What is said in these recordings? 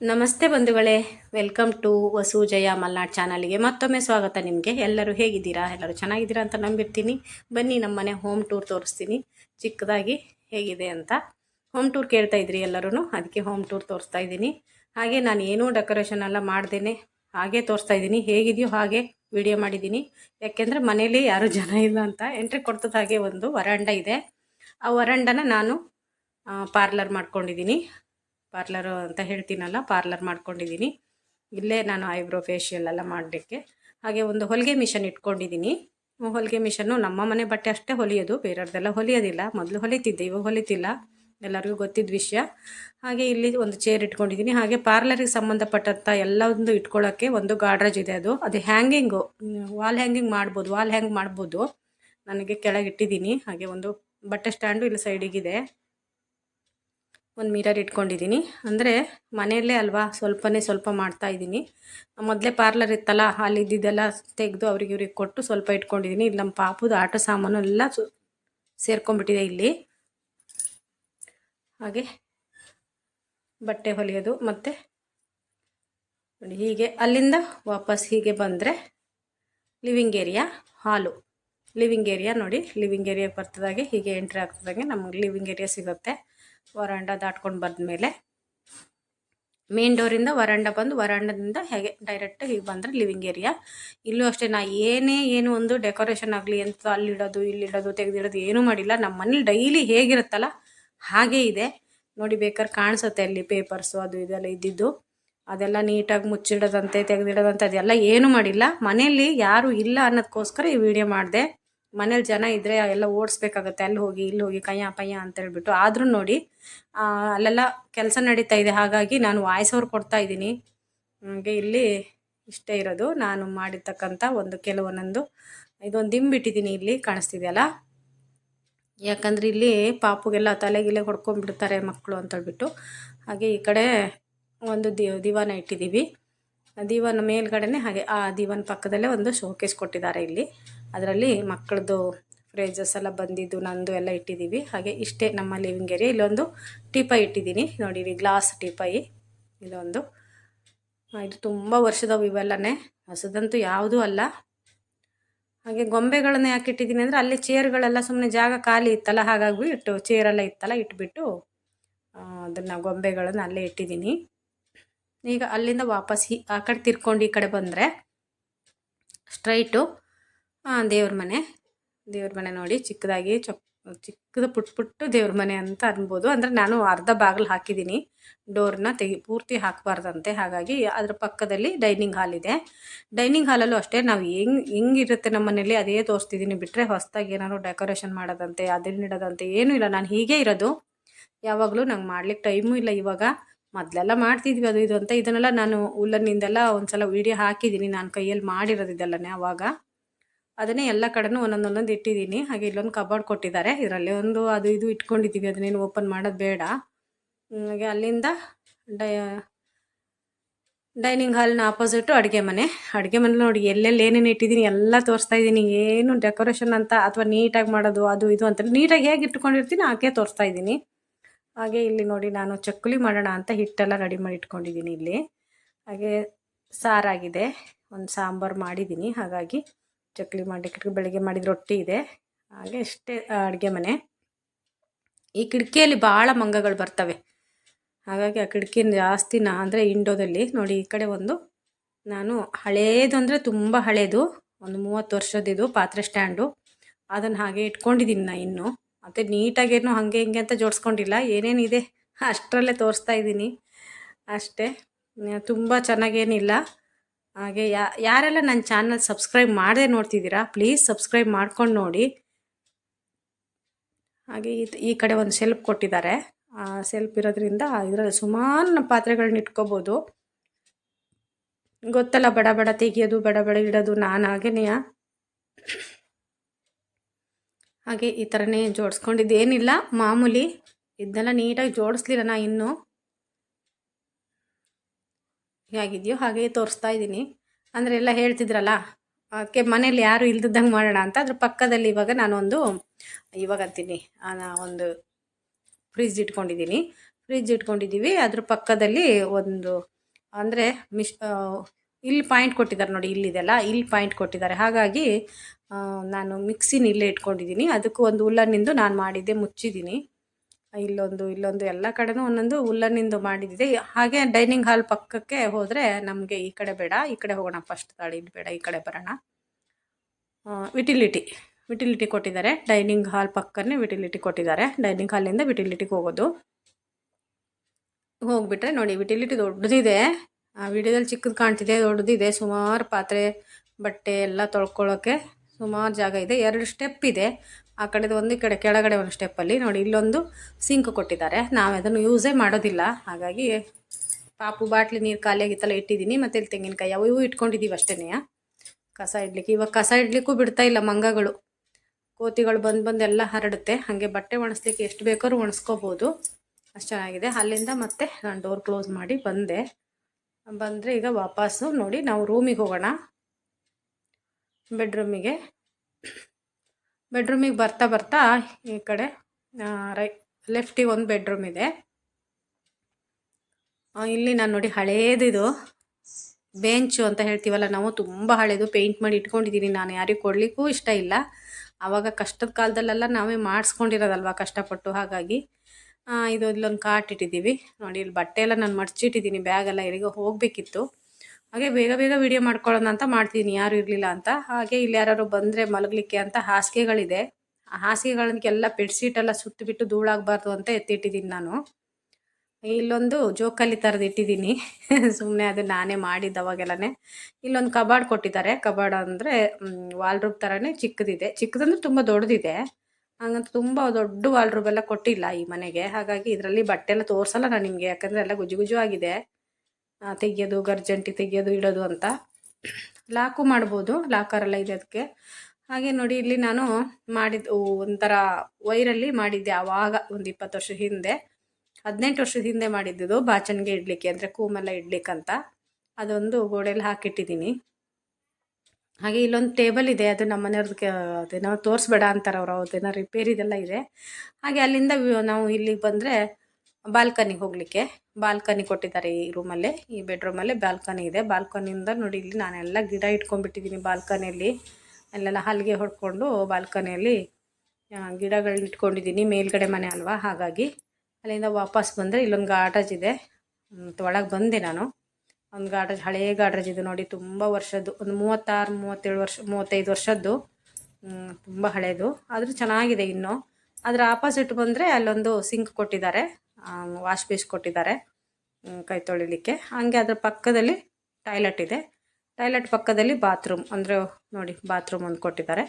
ನಮಸ್ತೆ ಬಂಧುಗಳೇ, welcome to Vasu Jaya Malnad ಚಾನಲ್ಗೆ ಮತ್ತೊಮ್ಮೆ ಸ್ವಾಗತ ನಿಮಗೆ. ಎಲ್ಲರೂ ಹೇಗಿದ್ದೀರಾ? ಎಲ್ಲರೂ ಚೆನ್ನಾಗಿದ್ದೀರಾ ಅಂತ ನಂಬಿರ್ತೀನಿ. ಬನ್ನಿ ನಮ್ಮ ಮನೆ ಹೋಮ್ ಟೂರ್ ತೋರಿಸ್ತೀನಿ. ಚಿಕ್ಕದಾಗಿ ಹೇಗಿದೆ ಅಂತ. ಹೋಮ್ ಟೂರ್ ಕೇಳ್ತಾ ಇದ್ರಿ ಎಲ್ಲರೂ ಅದಕ್ಕೆ ಹೋಮ್ ಟೂರ್ ತೋರಿಸ್ತಾ ಇದ್ದೀನಿ. ಹಾಗೆ ನಾನು ಏನೂ ಡೆಕೋರೇಷನ್ ಎಲ್ಲ ಮಾಡ್ದೇನೆ. ಹಾಗೆ ತೋರಿಸ್ತಾ ಇದ್ದೀನಿ. ಹೇಗಿದೆಯೋ ಹಾಗೆ ವಿಡಿಯೋ ಮಾಡಿದ್ದೀನಿ. ಯಾಕೆಂದರೆ ಮನೇಲಿ ಯಾರೂ ಜನ ಇಲ್ಲ ಅಂತ. ಎಂಟ್ರಿ ಕೊಡ್ತದ ಹಾಗೆ ಒಂದು ವರಾಂಡ ಇದೆ. ಆ ವರಾಂಡನ ನಾನು ಪಾರ್ಲರ್ ಮಾಡ್ಕೊಂಡಿದ್ದೀನಿ. ಪಾರ್ಲರು ಅಂತ ಹೇಳ್ತೀನಲ್ಲ, ಪಾರ್ಲರ್ ಮಾಡ್ಕೊಂಡಿದ್ದೀನಿ ಇಲ್ಲೇ ನಾನು ಐಬ್ರೋ ಫೇಶಿಯಲ್ ಎಲ್ಲ ಮಾಡಲಿಕ್ಕೆ. ಹಾಗೆ ಒಂದು ಹೊಲಿಗೆ ಮಿಷನ್ ಇಟ್ಕೊಂಡಿದ್ದೀನಿ ಹೊಲಿಗೆ ಮಿಷನ್ನು ನಮ್ಮ ಮನೆ ಬಟ್ಟೆ ಅಷ್ಟೇ ಹೊಲಿಯೋದು, ಬೇರೆಯವ್ರದ್ದೆಲ್ಲ ಹೊಲಿಯೋದಿಲ್ಲ. ಮೊದಲು ಹೊಲಿತಿದ್ದೆ, ಇವಾಗ ಹೊಲಿತಿಲ್ಲ. ಎಲ್ಲರಿಗೂ ಗೊತ್ತಿದ್ದ ವಿಷಯ. ಹಾಗೆ ಇಲ್ಲಿ ಒಂದು ಚೇರ್ ಇಟ್ಕೊಂಡಿದ್ದೀನಿ ಹಾಗೆ ಪಾರ್ಲರಿಗೆ ಸಂಬಂಧಪಟ್ಟಂಥ ಎಲ್ಲವೊಂದು ಇಟ್ಕೊಳ್ಳೋಕ್ಕೆ ಒಂದು ಗಾಡ್ರೇಜ್ ಇದೆ ಅದು. ಅದು ಹ್ಯಾಂಗಿಂಗು ವಾಲ್ ಹ್ಯಾಂಗಿಂಗ್ ಮಾಡ್ಬೋದು ವಾಲ್ ಹ್ಯಾಂಗ್ ಮಾಡ್ಬೋದು. ನನಗೆ ಕೆಳಗೆ ಇಟ್ಟಿದ್ದೀನಿ ಹಾಗೆ ಒಂದು ಬಟ್ಟೆ ಸ್ಟ್ಯಾಂಡು ಇಲ್ಲಿ ಸೈಡಿಗಿದೆ ಒಂದು ಮಿರರ್ ಇಟ್ಕೊಂಡಿದ್ದೀನಿ ಅಂದರೆ ಮನೆಯಲ್ಲೇ ಅಲ್ವಾ, ಸ್ವಲ್ಪನೇ ಸ್ವಲ್ಪ ಮಾಡ್ತಾ ಇದ್ದೀನಿ ಮೊದಲೇ ಪಾರ್ಲರ್ ಇತ್ತಲ್ಲ ಅಲ್ಲಿ ಇದ್ದಿದ್ದೆಲ್ಲ ತೆಗೆದು ಅವ್ರಿಗೆ ಇವ್ರಿಗೆ ಕೊಟ್ಟು ಸ್ವಲ್ಪ ಇಟ್ಕೊಂಡಿದ್ದೀನಿ ಇಲ್ಲಿ ನಮ್ಮ ಪಾಪದ ಆಟ ಸಾಮಾನು ಎಲ್ಲ ಸೇರ್ಕೊಂಡ್ಬಿಟ್ಟಿದೆ ಇಲ್ಲಿ. ಹಾಗೆ ಬಟ್ಟೆ ಹೊಲಿಯೋದು, ಮತ್ತು ನೋಡಿ ಹೀಗೆ, ಅಲ್ಲಿಂದ ವಾಪಸ್ ಹೀಗೆ ಬಂದರೆ living area hall living area ನೋಡಿ ಲಿವಿಂಗ್ ಏರಿಯಾ ಬರ್ತದಾಗೆ ಹೀಗೆ ಎಂಟ್ರಿ ಆಗ್ತದಾಗೆ ನಮಗೆ ಲಿವಿಂಗ್ ಏರಿಯಾ ಸಿಗುತ್ತೆ. ವರಾಂಡ ದಾಟ್ಕೊಂಡು ಬಂದಮೇಲೆ ಮೇನ್ ಡೋರಿಂದ ವರಾಂಡ ಬಂದು ವರಾಂಡದಿಂದ ಹೇಗೆ ಡೈರೆಕ್ಟ್ ಹೀಗೆ ಬಂದರೆ ಲಿವಿಂಗ್ ಏರಿಯಾ ಇಲ್ಲೂ ಅಷ್ಟೇ, ನಾ ಏನೇ ಏನು ಒಂದು ಡೆಕೋರೇಷನ್ ಆಗಲಿ ಅಂತ ಅಲ್ಲಿಡೋದು, ಇಲ್ಲಿಡೋದು, ತೆಗೆದಿಡೋದು ಏನೂ ಮಾಡಿಲ್ಲ. ನಮ್ಮ ಮನೇಲಿ ಡೈಲಿ ಹೇಗಿರುತ್ತಲ್ಲ, ಹಾಗೇ ಇದೆ. ನೋಡಿ, ಬೇಕಾದ್ರೆ ಕಾಣಿಸುತ್ತೆ ಅಲ್ಲಿ ಪೇಪರ್ಸು ಅದು ಇದೆಲ್ಲ ಇದ್ದಿದ್ದು. ಅದೆಲ್ಲ ನೀಟಾಗಿ ಮುಚ್ಚಿಡೋದಂತೆ, ತೆಗೆದಿಡೋದಂತೆ ಅದೆಲ್ಲ ಏನೂ ಮಾಡಿಲ್ಲ. ಮನೆಯಲ್ಲಿ ಯಾರು ಇಲ್ಲ ಅನ್ನೋದಕ್ಕೋಸ್ಕರ ಈ ವಿಡಿಯೋ ಮಾಡಿದೆ. ಮನೇಲಿ ಜನ ಇದ್ದರೆ ಎಲ್ಲ ಓಡಿಸ್ಬೇಕಾಗತ್ತೆ, ಅಲ್ಲಿ ಹೋಗಿ, ಇಲ್ಲಿ ಹೋಗಿ, ಕಯ್ಯ, ಪಯ್ಯ ಅಂತ ಹೇಳ್ಬಿಟ್ಟು. ಆದರೂ ನೋಡಿ ಅಲ್ಲೆಲ್ಲ ಕೆಲಸ ನಡೀತಾ ಇದೆ. ಹಾಗಾಗಿ ನಾನು ವಾಯ್ಸ್ ಓವರ್ ಕೊಡ್ತಾ ಇದ್ದೀನಿ. ನನಗೆ ಇಲ್ಲಿ ಇಷ್ಟೇ ಇರೋದು. ನಾನು ಮಾಡಿರ್ತಕ್ಕಂಥ ಒಂದು ಕೆಲವೊಂದೊಂದು, ಇದೊಂದು ದಿಂಬಿಟ್ಟಿದ್ದೀನಿ ಇಲ್ಲಿ. ಕಾಣಿಸ್ತಿದೆಯಲ್ಲ? ಯಾಕಂದ್ರೆ ಇಲ್ಲಿ ಪಾಪುಗೆಲ್ಲ ತಲೆಗಿಲೆ ಹೊಡ್ಕೊಂಡ್ಬಿಡ್ತಾರೆ ಮಕ್ಕಳು ಅಂತೇಳ್ಬಿಟ್ಟು ಹಾಗೆ ಈ ಕಡೆ ಒಂದು ದಿವಾನ ಇಟ್ಟಿದ್ದೀವಿ. ದಿವಾನ ಮೇಲ್ಗಡೆನೆ ಹಾಗೆ ಆ ದಿವಾನ ಪಕ್ಕದಲ್ಲೇ ಒಂದು ಶೋಕೇಸ್ ಕೊಟ್ಟಿದ್ದಾರೆ ಇಲ್ಲಿ. ಅದರಲ್ಲಿ ಮಕ್ಕಳದು ಫ್ರೇಜಸ್ ಎಲ್ಲ ಬಂದಿದ್ದು, ನಂದು ಎಲ್ಲ ಇಟ್ಟಿದ್ದೀವಿ. ಹಾಗೆ ಇಷ್ಟೇ ನಮ್ಮ ಲಿವಿಂಗ್ ಏರಿಯಾ ಇಲ್ಲೊಂದು ಟೀಪಾಯಿ ಇಟ್ಟಿದ್ದೀನಿ. ನೋಡಿರಿ ಗ್ಲಾಸ್ ಟೀಪೈ ಇಲ್ಲೊಂದು ಇದು ತುಂಬ ವರ್ಷದವು ಇವೆಲ್ಲನೇ ಹೊಸದಂತೂ ಯಾವುದೂ ಅಲ್ಲ. ಹಾಗೆ ಗೊಂಬೆಗಳನ್ನ ಯಾಕೆ ಇಟ್ಟಿದ್ದೀನಿ ಅಂದರೆ ಅಲ್ಲಿ ಚೇರ್ಗಳೆಲ್ಲ ಸುಮ್ಮನೆ ಜಾಗ ಖಾಲಿ ಇತ್ತಲ್ಲ ಹಾಗಾಗಿ ಇಟ್ಟು ಚೇರೆಲ್ಲ ಇತ್ತಲ್ಲ, ಇಟ್ಬಿಟ್ಟು ಅದನ್ನು ಗೊಂಬೆಗಳನ್ನು ಅಲ್ಲೇ ಇಟ್ಟಿದ್ದೀನಿ. ಈಗ ಅಲ್ಲಿಂದ ವಾಪಸ್ ಆ ಕಡೆ ತಿರ್ಕೊಂಡು ಈ ಕಡೆ ಬಂದರೆ ಸ್ಟ್ರೈಟು ದೇವ್ರ ಮನೆ. ದೇವ್ರ ಮನೆ ನೋಡಿ, ಚಿಕ್ಕದಾಗಿ ಚೊಕ್ ಚಿಕ್ಕದ ಪುಟ್ ಪುಟ್ಟ ದೇವ್ರ ಮನೆ ಅಂತ ಅನ್ಬೋದು. ಅಂದರೆ ನಾನು ಅರ್ಧ ಬಾಗಿಲು ಹಾಕಿದ್ದೀನಿ. ಡೋರ್ನ ತೆಗಿ, ಪೂರ್ತಿ ಹಾಕಬಾರ್ದಂತೆ. ಹಾಗಾಗಿ ಅದ್ರ ಪಕ್ಕದಲ್ಲಿ ಡೈನಿಂಗ್ ಹಾಲ್ ಇದೆ. ಡೈನಿಂಗ್ ಹಾಲಲ್ಲೂ ಅಷ್ಟೇ, ನಾವು ಹೆಂಗ್, ಹೆಂಗಿರುತ್ತೆ ನಮ್ಮ ಮನೇಲಿ ಅದೇ ತೋರಿಸ್ತಿದ್ದೀನಿ ಬಿಟ್ಟರೆ ಹೊಸದಾಗಿ ಏನಾದ್ರು ಡೆಕೋರೇಷನ್ ಮಾಡೋದಂತೆ ಅದನ್ನಿಡೋದಂತೆ ಏನೂ ಇಲ್ಲ. ನಾನು ಹೀಗೆ ಇರೋದು. ಯಾವಾಗಲೂ ನಂಗೆ ಮಾಡ್ಲಿಕ್ಕೆ ಟೈಮು ಇಲ್ಲ ಇವಾಗ. ಮೊದಲೆಲ್ಲ ಮಾಡ್ತಿದ್ವಿ ಅದು, ಇದು ಅಂತ. ಇದನ್ನೆಲ್ಲ ನಾನು ಉಲ್ಲನ್ನಿಂದೆಲ್ಲ ಒಂದು ಸಲ ವೀಡಿಯೋ ಹಾಕಿದ್ದೀನಿ ನಾನು ಕೈಯಲ್ಲಿ ಮಾಡಿರೋದು ಇದೆಲ್ಲನೇ ಅದನ್ನೇ ಎಲ್ಲ ಕಡೆನೂ ಒಂದೊಂದೊಂದೊಂದು ಒಂದೊಂದು ಇಟ್ಟಿದ್ದೀನಿ. ಹಾಗೆ ಇಲ್ಲೊಂದು ಕಬೋರ್ಡ್ ಕೊಟ್ಟಿದ್ದಾರೆ. ಇದರಲ್ಲಿ ಒಂದು ಅದು ಇದು ಇಟ್ಕೊಂಡಿದ್ದೀವಿ. ಅದನ್ನೇನು ಓಪನ್ ಮಾಡೋದು ಬೇಡ. ಹಾಗೆ ಅಲ್ಲಿಂದ ಡೈ ಡೈನಿಂಗ್ ಹಾಲ್ನ ಆಪೋಸಿಟು ಅಡುಗೆ ಮನೆ. ಅಡುಗೆ ಮನೆ ನೋಡಿ ಎಲ್ಲೆಲ್ಲಿ ಏನೇನು ಇಟ್ಟಿದ್ದೀನಿ ಎಲ್ಲ ತೋರಿಸ್ತಾ ಇದ್ದೀನಿ. ಏನು ಡೆಕೋರೇಷನ್ ಅಂತ ಅಥವಾ ನೀಟಾಗಿ ಮಾಡೋದು, ಅದು ಇದು ಅಂತ ನೀಟಾಗಿ ಹೇಗೆ ಇಟ್ಕೊಂಡಿರ್ತೀನಿ ಹಾಗೆ ತೋರಿಸ್ತಾ ಇದ್ದೀನಿ. ಹಾಗೆ ಇಲ್ಲಿ ನೋಡಿ ನಾನು ಚಕ್ಕುಲಿ ಮಾಡೋಣ ಅಂತ ಹಿಟ್ಟೆಲ್ಲ ರೆಡಿ ಮಾಡಿ ಇಟ್ಕೊಂಡಿದ್ದೀನಿ ಇಲ್ಲಿ. ಹಾಗೆ ಸಾರಾಗಿದೆ. ಒಂದು ಸಾಂಬಾರು ಮಾಡಿದ್ದೀನಿ. ಹಾಗಾಗಿ ಚಕ್ಕಲಿ ಮಾಡಲಿಕ್ಕೆ ಬೆಳಗ್ಗೆ ಮಾಡಿದ ರೊಟ್ಟಿ ಇದೆ. ಹಾಗೆ ಇಷ್ಟೇ ಅಡುಗೆ ಮನೆ. ಈ ಕಿಟಕಿಯಲ್ಲಿ ಭಾಳ ಮಂಗಗಳು ಬರ್ತವೆ. ಹಾಗಾಗಿ ಆ ಕಿಟಕಿನ ಜಾಸ್ತಿ ನಾ, ಅಂದರೆ ಇಂಡೋದಲ್ಲಿ ನೋಡಿ, ಈ ಕಡೆ ಒಂದು ನಾನು ಹಳೇದು ಅಂದರೆ ತುಂಬ ಹಳೇದು. ಒಂದು ಮೂವತ್ತು ವರ್ಷದಿದು ಪಾತ್ರೆ ಸ್ಟ್ಯಾಂಡು. ಅದನ್ನು ಹಾಗೆ ಇಟ್ಕೊಂಡಿದ್ದೀನಿ ನಾ ಇನ್ನು. ಮತ್ತು ನೀಟಾಗೇನು ಹಾಗೆ ಹಿಂಗೆ ಅಂತ ಜೋಡಿಸ್ಕೊಂಡಿಲ್ಲ. ಏನೇನಿದೆ ಅಷ್ಟರಲ್ಲೇ ತೋರಿಸ್ತಾ ಇದ್ದೀನಿ. ಅಷ್ಟೇ. ತುಂಬ ಚೆನ್ನಾಗೇನಿಲ್ಲ. ಹಾಗೆ ಯಾರೆಲ್ಲ ನನ್ನ ಚಾನಲ್ ಸಬ್ಸ್ಕ್ರೈಬ್ ಮಾಡದೆ ನೋಡ್ತಿದ್ದೀರಾ ಪ್ಲೀಸ್ ಸಬ್ಸ್ಕ್ರೈಬ್ ಮಾಡ್ಕೊಂಡು ನೋಡಿ. ಹಾಗೆ ಈ ಕಡೆ ಒಂದು ಸೆಲ್ಫ್ ಕೊಟ್ಟಿದ್ದಾರೆ. ಆ ಸೆಲ್ಪ್ ಇರೋದ್ರಿಂದ ಇದರಲ್ಲಿ ಸುಮಾರು ಪಾತ್ರೆಗಳನ್ನ ಇಟ್ಕೋಬೋದು. ಗೊತ್ತಲ್ಲ, ಬಡ ಬಡ ತೆಗಿಯೋದು, ಬಡ ಬಡ ಇಡೋದು, ನಾನು ಹಾಗೇನೆಯ ಹಾಗೆ ಈ ಥರನೇ ಜೋಡಿಸ್ಕೊಂಡಿದ್ದೇನಿಲ್ಲ ಮಾಮೂಲಿ. ಇದನ್ನೆಲ್ಲ ನೀಟಾಗಿ ಜೋಡಿಸ್ಲಿಲ್ಲ ನಾ ಇನ್ನೂ? ಹೇಗಿದೆಯೋ ಹಾಗೆ ತೋರಿಸ್ತಾ ಇದ್ದೀನಿ. ಅಂದರೆ ಎಲ್ಲ ಹೇಳ್ತಿದ್ರಲ್ಲ, ಅದಕ್ಕೆ ಮನೇಲಿ ಯಾರು ಇಲ್ದಿದ್ದಂಗೆ ಮಾಡೋಣ ಅಂತ ಅದ್ರ ಪಕ್ಕದಲ್ಲಿ ಇವಾಗ ನಾನೊಂದು, ಇವಾಗ ಅಂತೀನಿ ಒಂದು ಫ್ರಿಜ್ ಇಟ್ಕೊಂಡಿದ್ದೀನಿ. ಫ್ರಿಜ್ ಇಟ್ಕೊಂಡಿದ್ದೀವಿ, ಅದ್ರ ಪಕ್ಕದಲ್ಲಿ ಒಂದು, ಅಂದರೆ ಮಿಶ್ ಇಲ್ಲಿ ಪಾಯಿಂಟ್ ಕೊಟ್ಟಿದ್ದಾರೆ ನೋಡಿ ಇಲ್ಲಿದೆಲ್ಲ ಇಲ್ಲಿ ಪಾಯಿಂಟ್ ಕೊಟ್ಟಿದ್ದಾರೆ. ಹಾಗಾಗಿ ನಾನು ಮಿಕ್ಸಿನ ಇಲ್ಲೇ ಇಟ್ಕೊಂಡಿದ್ದೀನಿ. ಅದಕ್ಕೂ ಒಂದು ಉಲ್ಲನ್ನಿಂದು ನಾನು ಮಾಡಿದ್ದೆ, ಮುಚ್ಚಿದ್ದೀನಿ. ಇಲ್ಲೊಂದು ಇಲ್ಲೊಂದು ಎಲ್ಲ ಕಡೆನೂ ಒಂದೊಂದು ಉಲ್ಲನಿಂದು ಮಾಡಿದ್ದೆ ಹಾಗೆ ಡೈನಿಂಗ್ ಹಾಲ್ ಪಕ್ಕಕ್ಕೆ ಹೋದರೆ ನಮಗೆ ಈ ಕಡೆ ಬೇಡ, ಈ ಕಡೆ ಹೋಗೋಣ ಫಸ್ಟ್ ತಾಳಿ ಬೇಡ, ಈ ಕಡೆ ಬರೋಣ. ವಿಟಿಲಿಟಿ ವಿಟಿಲಿಟಿ ಕೊಟ್ಟಿದ್ದಾರೆ. ಡೈನಿಂಗ್ ಹಾಲ್ ಪಕ್ಕನೇ ವಿಟಿಲಿಟಿ ಕೊಟ್ಟಿದ್ದಾರೆ. ಡೈನಿಂಗ್ ಹಾಲಿಂದ ವಿಟಿಲಿಟಿಗೆ ಹೋಗೋದು. ಹೋಗ್ಬಿಟ್ರೆ ನೋಡಿ ವಿಟಿಲಿಟಿ ದೊಡ್ಡದಿದೆ. ಆ, ವಿಡಿಯೋದಲ್ಲಿ ಚಿಕ್ಕದು ಕಾಣ್ತಿದೆ, ದೊಡ್ಡದಿದೆ. ಸುಮಾರು ಪಾತ್ರೆ, ಬಟ್ಟೆ ಎಲ್ಲ ತೊಳ್ಕೊಳ್ಳೋಕ್ಕೆ ಸುಮಾರು ಜಾಗ ಇದೆ. ಎರಡು ಸ್ಟೆಪ್ ಇದೆ. ಆ ಕಡೆದು ಒಂದು ಕಡೆ ಕೆಳಗಡೆ ಒಂದು ಸ್ಟೆಪ್ಪಲ್ಲಿ ನೋಡಿ, ಇಲ್ಲೊಂದು ಸಿಂಕ್ ಕೊಟ್ಟಿದ್ದಾರೆ. ನಾವು ಅದನ್ನು ಯೂಸೇ ಮಾಡೋದಿಲ್ಲ. ಹಾಗಾಗಿ ಪಾಪು ಬಾಟ್ಲಿ ನೀರು ಖಾಲಿಯಾಗಿತ್ತಲ್ಲ, ಇಟ್ಟಿದ್ದೀನಿ. ಮತ್ತು ಇಲ್ಲಿ ತೆಂಗಿನಕಾಯಿ ಅವು ಇವು ಇಟ್ಕೊಂಡಿದ್ದೀವಿ ಅಷ್ಟೇ ಕಸ ಇಡ್ಲಿಕ್ಕೆ, ಇವಾಗ ಕಸ ಇಡ್ಲಿಕ್ಕೂ ಬಿಡ್ತಾ ಇಲ್ಲ ಮಂಗಗಳು. ಕೋತಿಗಳು ಬಂದು ಬಂದು ಎಲ್ಲ ಹರಡುತ್ತೆ. ಹಾಗೆ ಬಟ್ಟೆ ಒಣಸ್ಲಿಕ್ಕೆ ಎಷ್ಟು ಬೇಕಾದ್ರೂ ಒಣಸ್ಕೋಬೋದು. ಅಷ್ಟು ಚೆನ್ನಾಗಿದೆ. ಅಲ್ಲಿಂದ ಮತ್ತೆ ನಾನು ಡೋರ್ ಕ್ಲೋಸ್ ಮಾಡಿ ಬಂದೆ. ಬಂದರೆ ಈಗ ವಾಪಸ್ಸು ನೋಡಿ, ನಾವು ರೂಮಿಗೆ ಹೋಗೋಣ. ಬೆಡ್ರೂಮಿಗೆ ಬೆಡ್ರೂಮಿಗೆ ಬರ್ತಾ ಬರ್ತಾ ಈ ಕಡೆ ರೈ ಲೆಫ್ಟಿಗೆ ಒಂದು ಬೆಡ್ರೂಮ್ ಇದೆ. ಇಲ್ಲಿ ನಾನು ನೋಡಿ ಹಳೇದಿದು, ಬೆಂಚು ಅಂತ ಹೇಳ್ತೀವಲ್ಲ, ನಾವು ತುಂಬ ಹಳೇದು ಪೇಂಟ್ ಮಾಡಿ ಇಟ್ಕೊಂಡಿದ್ದೀನಿ ನಾನು ಯಾರಿಗೂ ಕೊಡಲಿಕ್ಕೂ ಇಷ್ಟ ಇಲ್ಲ. ಆವಾಗ ಕಷ್ಟದ ಕಾಲದಲ್ಲೆಲ್ಲ ನಾವೇ ಮಾಡಿಸ್ಕೊಂಡಿರೋದಲ್ವ ಕಷ್ಟಪಟ್ಟು, ಹಾಗಾಗಿ ಇದು ಇಲ್ಲೊಂದು ಕಾಟ್ ಇಟ್ಟಿದ್ದೀವಿ. ನೋಡಿ, ಇಲ್ಲಿ ಬಟ್ಟೆ ಎಲ್ಲ ನಾನು ಮಡಚಿಟ್ಟಿದ್ದೀನಿ ಬ್ಯಾಗೆಲ್ಲ ಎಲ್ಲಿಗೋ ಹೋಗಬೇಕಿತ್ತು. ಹಾಗೆ ಬೇಗ ಬೇಗ ವಿಡಿಯೋ ಮಾಡ್ಕೊಳ್ಳೋಣ ಅಂತ ಮಾಡ್ತೀನಿ. ಯಾರು ಇರಲಿಲ್ಲ ಅಂತ. ಹಾಗೆ ಇಲ್ಲಿ ಯಾರು ಬಂದರೆ ಮಲಗಲಿಕ್ಕೆ ಅಂತ ಹಾಸಿಗೆಗಳಿದೆ. ಆ ಹಾಸಿಗೆಗಳನ್ನೆಲ್ಲ ಬೆಡ್ಶೀಟ್ ಎಲ್ಲ ಸುತ್ತಬಿಟ್ಟು ಧೂಳಾಗಬಾರ್ದು ಅಂತ ಎತ್ತಿಟ್ಟಿದ್ದೀನಿ ನಾನು. ಇಲ್ಲೊಂದು ಜೋಕಲ್ಲಿ ಥರದ್ದು ಇಟ್ಟಿದ್ದೀನಿ ಸುಮ್ಮನೆ ಅದು ನಾನೇ ಮಾಡಿದ್ದು ಅವಾಗೆಲ್ಲನೇ. ಇಲ್ಲೊಂದು ಕಬಾರ್ಡ್ ಕೊಟ್ಟಿದ್ದಾರೆ. ಕಬಾರ್ಡ್ ಅಂದರೆ ವಾಲ್ರೂಬ್ ಥರನೇ ಚಿಕ್ಕದಿದೆ. ಚಿಕ್ಕದಂದ್ರೆ ತುಂಬ ದೊಡ್ಡದಿದೆ. ಹಂಗಂತ ತುಂಬ ದೊಡ್ಡ ವಾಲ್ರೂಬ್ ಎಲ್ಲ ಕೊಟ್ಟಿಲ್ಲ ಈ ಮನೆಗೆ. ಹಾಗಾಗಿ ಇದರಲ್ಲಿ ಬಟ್ಟೆ ಎಲ್ಲ ತೋರಿಸಲ್ಲ ನಾನು ನಿಮಗೆ. ಯಾಕಂದರೆ ಎಲ್ಲ ಗುಜು ಗುಜು ಆಗಿದೆ. ತೆಗಿಯೋದು ಗರ್ಜಂಟಿ ತೆಗೆಯೋದು ಇಡೋದು ಅಂತ. ಲಾಕು ಮಾಡ್ಬೋದು, ಲಾಕರೆಲ್ಲ ಇದೆ ಅದಕ್ಕೆ. ಹಾಗೆ ನೋಡಿ, ಇಲ್ಲಿ ನಾನು ಮಾಡಿದ ಒಂಥರ ವೈರಲ್ಲಿ ಮಾಡಿದ್ದೆ ಆವಾಗ, ಒಂದು ಇಪ್ಪತ್ತು ವರ್ಷದ ಹಿಂದೆ. ಹದಿನೆಂಟು ವರ್ಷದ ಹಿಂದೆ ಮಾಡಿದ್ದು ಬಾಚಣಿಗೆ ಇಡ್ಲಿಕ್ಕೆ, ಅಂದರೆ ಕೂಮೆಲ್ಲ ಅಂತ ಅದೊಂದು ಗೋಡೆಯಲ್ಲಿ ಹಾಕಿಟ್ಟಿದ್ದೀನಿ. ಹಾಗೆ ಇಲ್ಲೊಂದು ಟೇಬಲ್ ಇದೆ, ಅದು ನಮ್ಮ ಮನೆಯವ್ರದ್ದು ಅದೇನೋ ತೋರಿಸ್ಬೇಡ ಅಂತಾರೆ ಅವ್ರು ಅದೇನೋ ರಿಪೇರಿದೆಲ್ಲ ಇದೆ. ಹಾಗೆ ಅಲ್ಲಿಂದ ನಾವು ಇಲ್ಲಿಗೆ ಬಂದರೆ ಬಾಲ್ಕನಿಗೆ ಹೋಗಲಿಕ್ಕೆ. ಬಾಲ್ಕನಿ ಕೊಟ್ಟಿದ್ದಾರೆ ಈ ರೂಮಲ್ಲಿ, ಈ ಬೆಡ್ರೂಮಲ್ಲೇ ಬಾಲ್ಕನಿ ಇದೆ. ಬಾಲ್ಕನಿಯಿಂದ ನೋಡಿ ಇಲ್ಲಿ ನಾನೆಲ್ಲ ಗಿಡ ಇಟ್ಕೊಂಡ್ಬಿಟ್ಟಿದ್ದೀನಿ ಬಾಲ್ಕನಿಯಲ್ಲಿ. ಅಲ್ಲೆಲ್ಲ ಹಲ್ಗೆ ಹೊಡ್ಕೊಂಡು ಬಾಲ್ಕನಿಯಲ್ಲಿ ಗಿಡಗಳನ್ನ ಇಟ್ಕೊಂಡಿದ್ದೀನಿ. ಮೇಲ್ಗಡೆ ಮನೆ ಅಲ್ವಾ? ಹಾಗಾಗಿ ಅಲ್ಲಿಂದ ವಾಪಸ್ ಬಂದರೆ ಇಲ್ಲೊಂದು ಗಾರ್ಡೇಜ್ ಇದೆ. ಒಳಗೆ ಬಂದೆ ನಾನು. ಒಂದು ಗಾಡ್ರೇಜ್ ಹಳೆಯ ಗಾಡ್ರೇಜ್ ಇದು ನೋಡಿ, ತುಂಬ ವರ್ಷದ್ದು, ಒಂದು ಮೂವತ್ತಾರು, ಮೂವತ್ತೇಳು ವರ್ಷ, ಮೂವತ್ತೈದು ವರ್ಷದ್ದು. ತುಂಬ ಹಳೆಯದು ಆದರೂ ಚೆನ್ನಾಗಿದೆ ಇನ್ನು. ಅದರ ಆಪೋಸಿಟ್ ಬಂದರೆ ಅಲ್ಲೊಂದು ಸಿಂಕ್ ಕೊಟ್ಟಿದ್ದಾರೆ. ವಾಶ್ ಬೇಸ್ ಕೊಟ್ಟಿದ್ದಾರೆ. ಕೈ ತೊಳಿಲಿಕ್ಕೆ. ಹಾಗೆ ಅದರ ಪಕ್ಕದಲ್ಲಿ ಟಾಯ್ಲೆಟ್ ಇದೆ. ಟಾಯ್ಲೆಟ್ ಪಕ್ಕದಲ್ಲಿ ಬಾತ್ರೂಮ್ ಅಂದರೆ ನೋಡಿ ಬಾತ್ರೂಮ್ ಒಂದು ಕೊಟ್ಟಿದ್ದಾರೆ.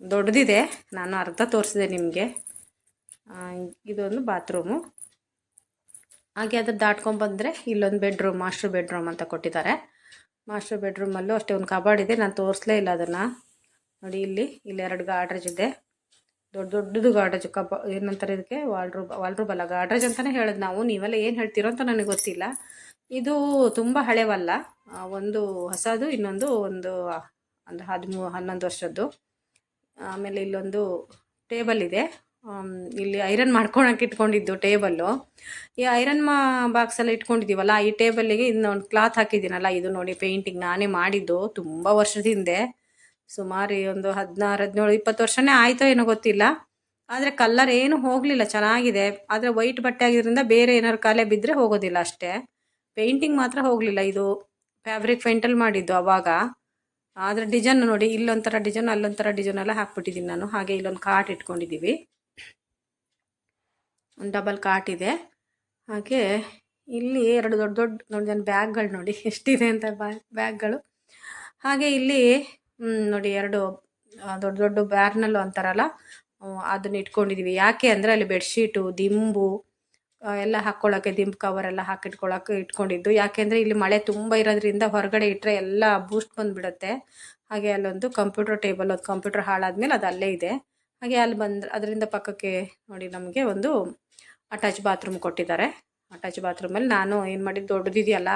ದೊಡ್ಡದಿದೆ. ನಾನು ಅರ್ಧ ತೋರಿಸಿದೆ ನಿಮಗೆ. ಇದೊಂದು ಬಾತ್ರೂಮು ಹಾಗೆ ಅದು ದಾಟ್ಕೊಂಡ್ಬಂದರೆ ಇಲ್ಲೊಂದು ಬೆಡ್ರೂಮ್ ಮಾಸ್ಟರ್ ಬೆಡ್ರೂಮ್ ಅಂತ ಕೊಟ್ಟಿದ್ದಾರೆ. ಮಾಸ್ಟರ್ ಬೆಡ್ರೂಮಲ್ಲೂ ಅಷ್ಟೇ, ಒಂದು ಕಬಾರ್ಡ್ ಇದೆ. ನಾನು ತೋರಿಸ್ಲೇ ಇಲ್ಲ ಅದನ್ನು. ನೋಡಿ, ಇಲ್ಲಿ ಇಲ್ಲಿ ಎರಡು ಗಾಡ್ರೇಜ್ ಇದೆ. ದೊಡ್ಡ ದೊಡ್ಡದು ಗಾಡ್ರೇಜ್ ಕಬ, ಏನಂತಾರೆ ಇದಕ್ಕೆ? ವಾಲ್ರೂಬ್ ವಾಲ್ರೂಬ್ ಅಲ್ಲ. ಗಾಡ್ರೇಜ್ ಅಂತಲೇ ಹೇಳೋದು ನಾವು. ನೀವೆಲ್ಲ ಏನು ಹೇಳ್ತೀರೋ ಅಂತ ನನಗೆ ಗೊತ್ತಿಲ್ಲ. ಇದು ತುಂಬ ಹಳೆವಲ್ಲ. ಒಂದು ಹೊಸದು, ಇನ್ನೊಂದು ಒಂದು ಒಂದು ಹದಿಮೂ, ಹನ್ನೊಂದು ವರ್ಷದ್ದು. ಆಮೇಲೆ ಇಲ್ಲೊಂದು ಟೇಬಲ್ ಇದೆ. ಇಲ್ಲಿ ಐರನ್ ಮಾಡ್ಕೊಳಕ್ಕೆ ಇಟ್ಕೊಂಡಿದ್ದು ಟೇಬಲ್ಲು. ಈ ಐರನ್ ಮಾ ಬಾಕ್ಸ್ ಎಲ್ಲ ಇಟ್ಕೊಂಡಿದ್ದೀವಲ್ಲ, ಈ ಟೇಬಲ್ಲಿಗೆ ಇನ್ನೊಂದು ಕ್ಲಾತ್ ಹಾಕಿದ್ದೀನಲ್ಲ, ಇದು ನೋಡಿ ಪೇಂಟಿಂಗ್ ನಾನೇ ಮಾಡಿದ್ದು ತುಂಬ ವರ್ಷದ ಹಿಂದೆ. ಸುಮಾರು ಒಂದು ಹದಿನಾರು, ಹದಿನೇಳು, ಇಪ್ಪತ್ತು ವರ್ಷನೇ ಆಯಿತೋ ಏನೋ ಗೊತ್ತಿಲ್ಲ. ಆದರೆ ಕಲ್ಲರ್ ಏನು ಹೋಗಲಿಲ್ಲ, ಚೆನ್ನಾಗಿದೆ. ಆದರೆ ವೈಟ್ ಬಟ್ಟೆ ಆಗಿದ್ದರಿಂದ ಬೇರೆ ಏನಾದ್ರು ಕಾಲೇ ಬಿದ್ದರೆ ಹೋಗೋದಿಲ್ಲ ಅಷ್ಟೇ. ಪೇಂಟಿಂಗ್ ಮಾತ್ರ ಹೋಗಲಿಲ್ಲ ಇದು. ಫ್ಯಾಬ್ರಿಕ್ ಪೇಂಟಲ್ಲಿ ಮಾಡಿದ್ದು ಅವಾಗ. ಆದರೆ ಡಿಸೈನ್ ನೋಡಿ, ಇಲ್ಲೊಂಥರ ಡಿಸೈನ್ ಅಲ್ಲೊಂಥರ ಡಿಸೈನ್ ಎಲ್ಲ ಹಾಕ್ಬಿಟ್ಟಿದ್ದೀನಿ ನಾನು. ಹಾಗೆ ಇಲ್ಲೊಂದು ಕಾಟ್ ಇಟ್ಕೊಂಡಿದ್ದೀವಿ. ಒಂದು ಡಬಲ್ ಕಾಟ್ ಇದೆ. ಹಾಗೆ ಇಲ್ಲಿ ಎರಡು ದೊಡ್ಡ ದೊಡ್ಡ, ನೋಡಿ ನನ್ನ ಬ್ಯಾಗ್ಗಳು ನೋಡಿ, ಎಷ್ಟಿದೆ ಅಂತ ಬ್ಯಾಗ್ಗಳು ಹಾಗೆ ಇಲ್ಲಿ ನೋಡಿ ಎರಡು ದೊಡ್ಡ ದೊಡ್ಡ ಬ್ಯಾರ್ನಲ್ಲು ಅಂತಾರಲ್ಲ ಅದನ್ನ ಇಟ್ಕೊಂಡಿದ್ದೀವಿ ಯಾಕೆ ಅಂದರೆ ಅಲ್ಲಿ ಬೆಡ್ಶೀಟು ದಿಂಬು ಎಲ್ಲ ಹಾಕ್ಕೊಳ್ಳೋಕ್ಕೆ ದಿಂಬು ಕವರ್ ಎಲ್ಲ ಹಾಕಿಟ್ಕೊಳ್ಳೋಕೆ ಇಟ್ಕೊಂಡಿದ್ದು. ಯಾಕೆಂದರೆ ಇಲ್ಲಿ ಮಳೆ ತುಂಬ ಇರೋದ್ರಿಂದ ಹೊರಗಡೆ ಇಟ್ಟರೆ ಎಲ್ಲ ಬೂಸ್ಟ್ ಬಂದುಬಿಡುತ್ತೆ. ಹಾಗೆ ಅಲ್ಲೊಂದು ಕಂಪ್ಯೂಟರ್ ಟೇಬಲ್ ಅದು ಕಂಪ್ಯೂಟರ್ ಹಾಳಾದ್ಮೇಲೆ ಅದು ಅಲ್ಲೇ ಇದೆ. ಹಾಗೆ ಅಲ್ಲಿ ಬಂದು, ಅದರಿಂದ ಪಕ್ಕಕ್ಕೆ ನೋಡಿ ನಮಗೆ ಒಂದು ಅಟ್ಯಾಚ್ ಬಾತ್ರೂಮ್ ಕೊಟ್ಟಿದ್ದಾರೆ. ಅಟ್ಯಾಚ್ ಬಾತ್ರೂಮಲ್ಲಿ ನಾನು ಏನು ಮಾಡಿದ್ದು, ದೊಡ್ಡದಿದೆಯಲ್ಲ,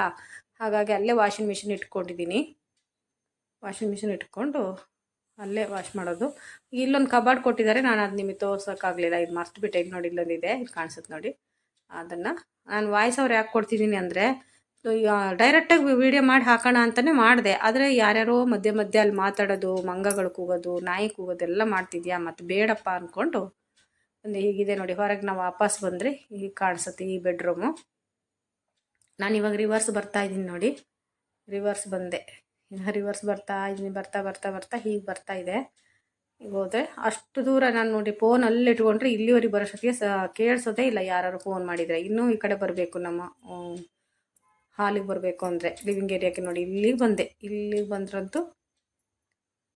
ಹಾಗಾಗಿ ಅಲ್ಲೇ ವಾಷಿಂಗ್ ಮಿಷಿನ್ ಇಟ್ಕೊಂಡಿದ್ದೀನಿ. ವಾಷಿಂಗ್ ಮಿಷಿನ್ ಇಟ್ಕೊಂಡು ಅಲ್ಲೇ ವಾಶ್ ಮಾಡೋದು. ಇಲ್ಲೊಂದು ಕಬಾರ್ಡ್ ಕೊಟ್ಟಿದ್ದಾರೆ, ನಾನು ಅದು ನಿಮಗೆ ತೋರ್ಸೋಕ್ಕಾಗಲಿಲ್ಲ. ಇದು ಮರ್ತು ಬಿಟ್ಟೆ. ಇಲ್ಲಿ ನೋಡಿ ಇಲ್ಲೊಂದಿದೆ. ಇಲ್ಲಿ ಕಾಣಿಸುತ್ತೆ ನೋಡಿ. ಅದನ್ನು ನಾನು ವಾಯ್ಸ್ ಅವ್ರು ಯಾಕೆ ಕೊಡ್ತಿದ್ದೀನಿ ಅಂದರೆ ಡೈರೆಕ್ಟಾಗಿ ವಿಡಿಯೋ ಮಾಡಿ ಹಾಕೋಣ ಅಂತಲೇ ಮಾಡಿದೆ. ಆದರೆ ಯಾರ್ಯಾರೋ ಮಧ್ಯೆ ಮಧ್ಯೆ ಅಲ್ಲಿ ಮಾತಾಡೋದು, ಮಂಗಗಳು ಕೂಗೋದು, ನಾಯಿ ಕೂಗೋದೆಲ್ಲ ಮಾಡ್ತಿದ್ಯಾ? ಮತ್ತು ಬೇಡಪ್ಪ ಅಂದ್ಕೊಂಡು ಒಂದು ಹೀಗಿದೆ ನೋಡಿ. ಹೊರಗೆ ನಾವು ವಾಪಸ್ ಬಂದರೆ ಹೀಗೆ ಕಾಣಿಸುತ್ತೆ ಈ ಬೆಡ್ರೂಮು. ನಾನು ಇವಾಗ ರಿವರ್ಸ್ ಬರ್ತಾ ಇದ್ದೀನಿ ನೋಡಿ. ರಿವರ್ಸ್ ಬಂದೆ. ರಿವರ್ಸ್ ಬರ್ತಾ ಇದ್ದೀನಿ ಬರ್ತಾ ಬರ್ತಾ ಬರ್ತಾ ಹೀಗೆ ಬರ್ತಾ ಇದೆ. ಈಗ ಹೋದರೆ ಅಷ್ಟು ದೂರ ನಾನು ನೋಡಿ ಫೋನ್ ಅಲ್ಲಿ ಇಟ್ಕೊಂಡ್ರೆ ಇಲ್ಲಿವರೆಗೆ ಬರೋಷ್ಟೊತ್ತಿಗೆ ಸ, ಕೇಳಿಸೋದೇ ಇಲ್ಲ ಯಾರು ಫೋನ್ ಮಾಡಿದರೆ. ಇನ್ನೂ ಈ ಕಡೆ ಬರಬೇಕು ನಮ್ಮ ಹಾಲಿಗೆ ಬರಬೇಕು ಅಂದರೆ ಲಿವಿಂಗ್ ಏರಿಯಾಕ್ಕೆ ನೋಡಿ. ಇಲ್ಲಿಗೆ ಬಂದೆ. ಇಲ್ಲಿಗೆ ಬಂದ್ರಂತೂ